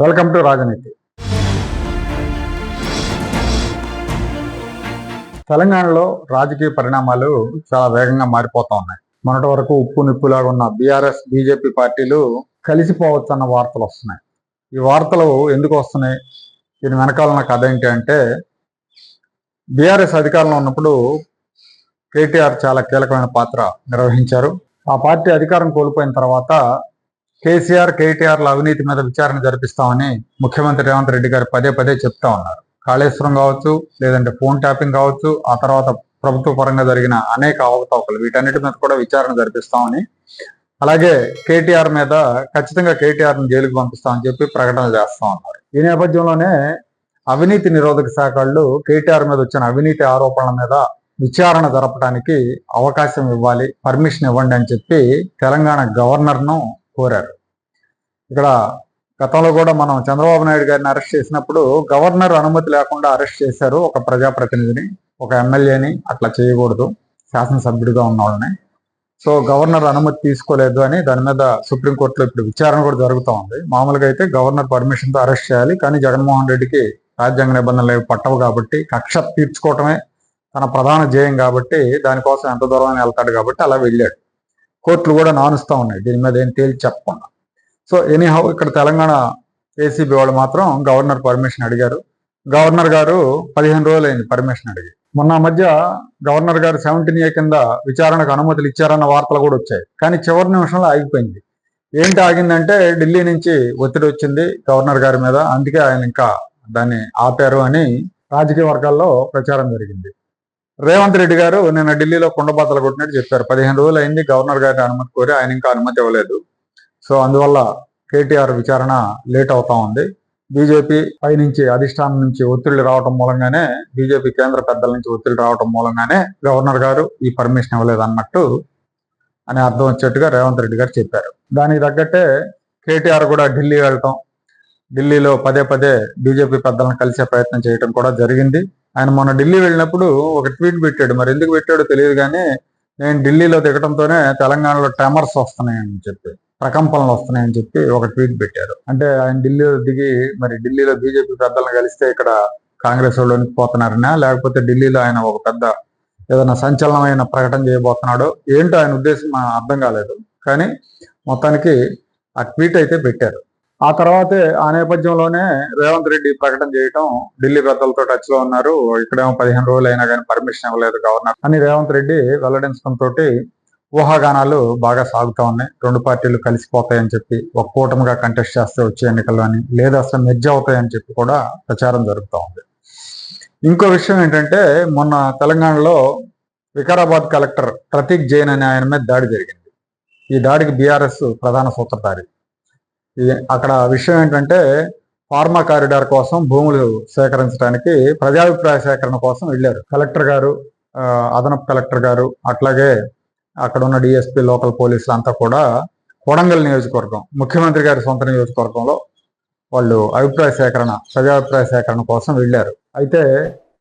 Welcome to రాజనీతి. తెలంగాణలో రాజకీయ పరిణామాలు చాలా వేగంగా మారిపోతా ఉన్నాయి. మొన్నటి వరకు ఉప్పు నిప్పులాగా ఉన్న బీఆర్ఎస్ బీజేపీ పార్టీలు కలిసిపోవచ్చు అన్న వార్తలు వస్తున్నాయి. ఈ వార్తలు ఎందుకు వస్తున్నాయి? దీని వెనకాలన్న కథ ఏంటి అంటే బీఆర్ఎస్ అధికారంలో ఉన్నప్పుడు కేటీఆర్ చాలా కీలకమైన పాత్ర నిర్వహించారు. ఆ పార్టీ అధికారం కోల్పోయిన తర్వాత కేసీఆర్ కేటీఆర్ల అవినీతి మీద విచారణ జరిపిస్తామని ముఖ్యమంత్రి రేవంత్ రెడ్డి గారు పదే పదే చెప్తా ఉన్నారు. కాళేశ్వరం కావచ్చు లేదంటే ఫోన్ ట్యాపింగ్ కావచ్చు ఆ తర్వాత ప్రభుత్వ పరంగా జరిగిన అనేక అవకతవకలు వీటన్నిటి మీద కూడా విచారణ జరిపిస్తామని. అలాగే కేటీఆర్ మీద ఖచ్చితంగా కేటీఆర్ను జైలుకు పంపిస్తామని చెప్పి ప్రకటన చేస్తా ఉన్నారు. ఈ నేపథ్యంలోనే అవినీతి నిరోధక శాఖ వాళ్ళు కేటీఆర్ మీద వచ్చిన అవినీతి ఆరోపణల మీద విచారణ జరపడానికి అవకాశం ఇవ్వాలి పర్మిషన్ ఇవ్వండి అని చెప్పి తెలంగాణ గవర్నర్ను కోరారు. ఇక్కడ గతంలో కూడా మనం చంద్రబాబు నాయుడు గారిని అరెస్ట్ చేసినప్పుడు గవర్నర్ అనుమతి లేకుండా అరెస్ట్ చేశారు ఒక ప్రజాప్రతినిధిని ఒక ఎమ్మెల్యేని. అట్లా చేయకూడదు. శాసనసభ్యుడిగా ఉన్న వాళ్ళని సో గవర్నర్ అనుమతి తీసుకోలేదు అని దాని మీద సుప్రీంకోర్టులో ఇప్పుడు విచారణ కూడా జరుగుతూ ఉంది. మామూలుగా అయితే గవర్నర్ పర్మిషన్తో అరెస్ట్ చేయాలి కానీ జగన్మోహన్ రెడ్డికి రాజ్యాంగ నిబంధనలు ఏవి పట్టవు కాబట్టి కక్ష తీర్చుకోవటమే తన ప్రధాన ధ్యేయం కాబట్టి దానికోసం ఎంత దూరం వెళ్తాడు కాబట్టి అలా వెళ్ళాడు. కోర్టులు కూడా నానుస్తూ ఉన్నాయి. దీని మీద ఏం తేల్చి చెప్పకుండా. సో ఎనీహౌ ఇక్కడ తెలంగాణ ఏసీబీ వాళ్ళు మాత్రం గవర్నర్ పర్మిషన్ అడిగారు. గవర్నర్ గారు పదిహేను రోజులు అయింది పర్మిషన్ అడిగి. మొన్న మధ్య గవర్నర్ గారు సెవెంటీన్ ఏ కింద విచారణకు అనుమతులు ఇచ్చారన్న వార్తలు కూడా వచ్చాయి. కానీ చివరి నిమిషంలో ఆగిపోయింది. ఏంటి ఆగిందంటే ఢిల్లీ నుంచి ఒత్తిడి వచ్చింది గవర్నర్ గారి మీద. అందుకే ఆయన ఇంకా దాన్ని ఆపారు అని రాజకీయ వర్గాల్లో ప్రచారం జరిగింది. రేవంత్ రెడ్డి గారు నిన్న ఢిల్లీలో కుండబాతలు కొట్టినట్టు చెప్పారు. పదిహేను రోజులు అయింది గవర్నర్ గారి అనుమతి కోరి ఆయన ఇంకా అనుమతి ఇవ్వలేదు. సో అందువల్ల కేటీఆర్ విచారణ లేట్ అవుతా ఉంది. బీజేపీ పై నుంచి అధిష్టానం నుంచి ఒత్తిళ్ళు రావడం మూలంగానే బీజేపీ కేంద్ర పెద్దల నుంచి ఒత్తిళ్ళు రావడం మూలంగానే గవర్నర్ గారు ఈ పర్మిషన్ ఇవ్వలేదు అన్నట్టు అని అర్థం వచ్చేట్టుగా రేవంత్ రెడ్డి గారు చెప్పారు. దానికి తగ్గట్టే కేటీఆర్ కూడా ఢిల్లీ వెళ్ళటం ఢిల్లీలో పదే పదే బీజేపీ పెద్దలను కలిసే ప్రయత్నం చేయడం కూడా జరిగింది. ఆయన మొన్న ఢిల్లీ వెళ్ళినప్పుడు ఒక ట్వీట్ పెట్టాడు. మరి ఎందుకు పెట్టాడో తెలియదు కానీ నేను ఢిల్లీలో దిగటంతోనే తెలంగాణలో ట్రెమర్స్ వస్తున్నాయని చెప్పి ప్రకంపనలు వస్తున్నాయని చెప్పి ఒక ట్వీట్ పెట్టారు. అంటే ఆయన ఢిల్లీలో దిగి మరి ఢిల్లీలో బీజేపీ పెద్దలను కలిస్తే ఇక్కడ కాంగ్రెస్ వాళ్ళు పోతున్నారనా లేకపోతే ఢిల్లీలో ఆయన ఒక పెద్ద ఏదైనా సంచలనమైన ప్రకటన చేయబోతున్నాడో? ఏంటో ఆయన ఉద్దేశం అర్థం కాలేదు. కానీ మొత్తానికి ఆ ట్వీట్ అయితే పెట్టారు. ఆ తర్వాతే ఆ నేపథ్యంలోనే రేవంత్ రెడ్డి ప్రకటన చేయటం ఢిల్లీ పెద్దలతో టచ్లో ఉన్నారు. ఇక్కడేమో పదిహేను రోజులు అయినా కానీ పర్మిషన్ ఇవ్వలేదు గవర్నర్. అని రేవంత్ రెడ్డి వెల్లడించడం తోటి ఊహాగానాలు బాగా సాగుతూ ఉన్నాయి. రెండు పార్టీలు కలిసిపోతాయని చెప్పి ఒక కూటమిగా కంటెస్ట్ చేస్తే వచ్చే ఎన్నికల్లో అని లేదా అసలు మెర్జ్ అవుతాయని చెప్పి కూడా ప్రచారం జరుగుతూ ఉంది. ఇంకో విషయం ఏంటంటే మొన్న తెలంగాణలో వికారాబాద్ కలెక్టర్ ప్రతీక్ జైన్ అనే ఆయన మీద దాడి జరిగింది. ఈ దాడికి బీఆర్ఎస్ ప్రధాన సూత్రధారి. అక్కడ విషయం ఏంటంటే ఫార్మా కారిడార్ కోసం భూములు సేకరించడానికి ప్రజాభిప్రాయ సేకరణ కోసం వెళ్ళారు. కలెక్టర్ గారు అదనపు కలెక్టర్ గారు అట్లాగే అక్కడ ఉన్న డిఎస్పీ లోకల్ పోలీసులు అంతా కూడా కొడంగల్ నియోజకవర్గం ముఖ్యమంత్రి గారి సొంత నియోజకవర్గంలో వాళ్ళు అభిప్రాయ సేకరణ ప్రజాభిప్రాయ సేకరణ కోసం వెళ్ళారు. అయితే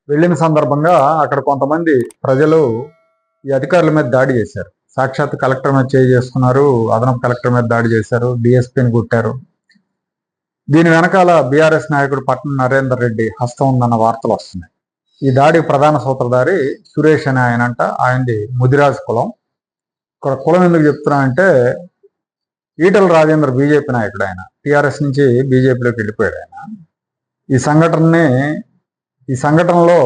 వెళ్ళిన సందర్భంగా అక్కడ కొంతమంది ప్రజలు ఈ అధికారుల మీద దాడి చేశారు. సాక్షాత్ కలెక్టర్ మీద చేయి చేసుకున్నారు అదనపు కలెక్టర్ మీద దాడి చేశారు డిఎస్పీని కొట్టారు. దీని వెనకాల బీఆర్ఎస్ నాయకుడు పట్నం నరేందర్ రెడ్డి హస్తం ఉందన్న వార్తలు వస్తున్నాయి. ఈ దాడి ప్రధాన సూత్రధారి సురేష్ అనే ఆయన అంట ఆయనది ముదిరాజ్ కులం. ఇక్కడ కులం ఎందుకు చెప్తున్నా అంటే ఈటల రాజేంద్ర బీజేపీ నాయకుడు ఆయన టీఆర్ఎస్ నుంచి బీజేపీలోకి వెళ్ళిపోయాడు ఆయన. ఈ సంఘటనని ఈ సంఘటనలో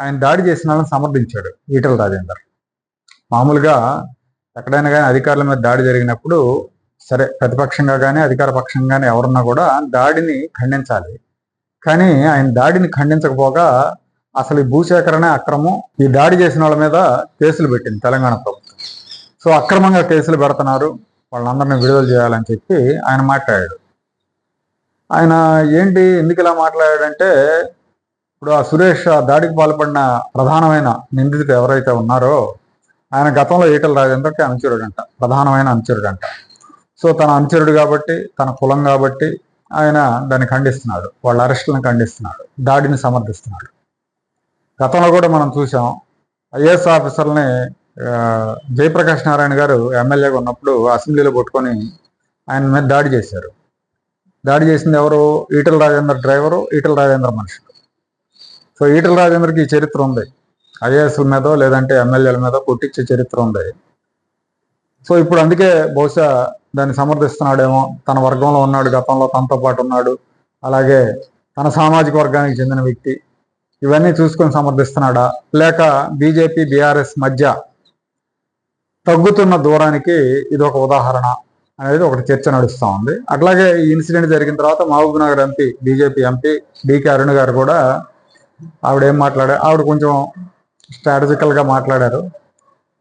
ఆయన దాడి చేసిన వాళ్ళని సమర్థించాడు ఈటల రాజేందర్. మామూలుగా ఎక్కడైనా కానీ అధికారుల మీద దాడి జరిగినప్పుడు సరే ప్రతిపక్షంగా కానీ అధికార పక్షంగా కానీ ఎవరున్నా కూడా దాడిని ఖండించాలి. కానీ ఆయన దాడిని ఖండించకపోగా అసలు ఈ భూసేకరణ అక్రమం ఈ దాడి చేసిన వాళ్ళ మీద కేసులు పెట్టింది తెలంగాణ ప్రభుత్వం. సో అక్రమంగా కేసులు పెడుతున్నారు. వాళ్ళందరినీ విడుదల చేయాలని చెప్పి ఆయన మాట్లాడాడు. ఆయన ఏంటి? ఎందుకు ఇలా మాట్లాడాడంటే ఇప్పుడు ఆ సురేష్ ఆ దాడికి పాల్పడిన ప్రధానమైన నిందితుడు ఎవరైతే ఉన్నారో ఆయన గతంలో ఈటల రాజేందర్కి అనుచరుడంట ప్రధానమైన అనుచరుడంట. సో తన అనుచరుడు కాబట్టి తన కులం కాబట్టి ఆయన దాన్ని ఖండిస్తున్నాడు. వాళ్ళ అరెస్టులను ఖండిస్తున్నాడు. దాడిని సమర్థిస్తున్నాడు. గతంలో కూడా మనం చూసాం ఐఏఎస్ ఆఫీసర్ని జయప్రకాష్ నారాయణ గారు ఎమ్మెల్యేగా ఉన్నప్పుడు అసెంబ్లీలో పట్టుకొని ఆయన మీద దాడి చేశారు. దాడి చేసింది ఎవరు? ఈటల రాజేందర్ డ్రైవరు ఈటల రాజేంద్ర మనుషులు. సో ఈటల రాజేందర్కి ఈ చరిత్ర ఉంది. ఐఏఎస్ల మీద లేదంటే ఎమ్మెల్యేల మీద కొట్టించే చరిత్ర ఉంది. సో ఇప్పుడు అందుకే బహుశా దాన్ని సమర్థిస్తున్నాడేమో. తన వర్గంలో ఉన్నాడు గతంలో తనతో పాటు ఉన్నాడు. అలాగే తన సామాజిక వర్గానికి చెందిన వ్యక్తి. ఇవన్నీ చూసుకొని సమర్థిస్తున్నాడా? లేక బీజేపీ బీఆర్ఎస్ మధ్య తగ్గుతున్న దూరానికి ఇది ఒక ఉదాహరణ అనేది ఒకటి చర్చ నడుస్తూ ఉంది. అట్లాగే ఈ ఇన్సిడెంట్ జరిగిన తర్వాత Mahabub Nagar MP BJP MP DK Arun గారు కూడా ఆవిడ ఏం మాట్లాడారు ఆవిడ కొంచెం స్ట్రాటజికల్గా మాట్లాడారు.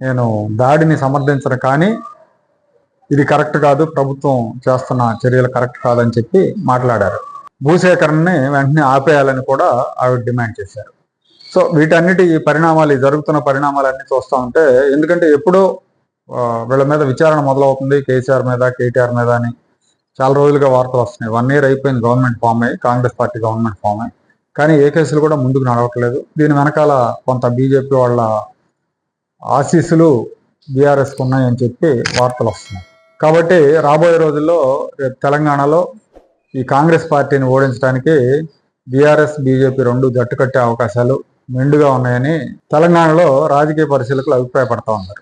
నేను దాడిని సమర్థించను కానీ ఇది కరెక్ట్ కాదు ప్రభుత్వం చేస్తున్న చర్యలు కరెక్ట్ కాదని చెప్పి మాట్లాడారు. భూసేకరణని వెంటనే ఆపేయాలని కూడా ఆవిడ డిమాండ్ చేశారు. సో వీటన్నిటి ఈ పరిణామాలు జరుగుతున్న జరుగుతున్న పరిణామాలన్నీ చూస్తూ ఉంటే ఎందుకంటే ఎప్పుడో వీళ్ళ మీద విచారణ మొదలవుతుంది కేసీఆర్ మీద కేటీఆర్ మీద అని. చాలా రోజులుగా వార్తలు వస్తున్నాయి. వన్ ఇయర్ అయిపోయింది గవర్నమెంట్ ఫామ్ అయ్యి కాంగ్రెస్ పార్టీ గవర్నమెంట్ ఫామ్ అయ్యి కానీ ఏ కేసులు కూడా ముందుకు నడవట్లేదు. దీని వెనకాల కొంత బీజేపీ వాళ్ళ ఆశీస్సులు బీఆర్ఎస్కి ఉన్నాయని చెప్పి వార్తలు వస్తున్నాయి. కాబట్టి రాబోయే రోజుల్లో తెలంగాణలో ఈ కాంగ్రెస్ పార్టీని ఓడించడానికి బీఆర్ఎస్ బీజేపీ రెండు జట్టు కట్టే అవకాశాలు మెండుగా ఉన్నాయని తెలంగాణలో రాజకీయ పరిశీలకులు అభిప్రాయపడతా ఉన్నారు.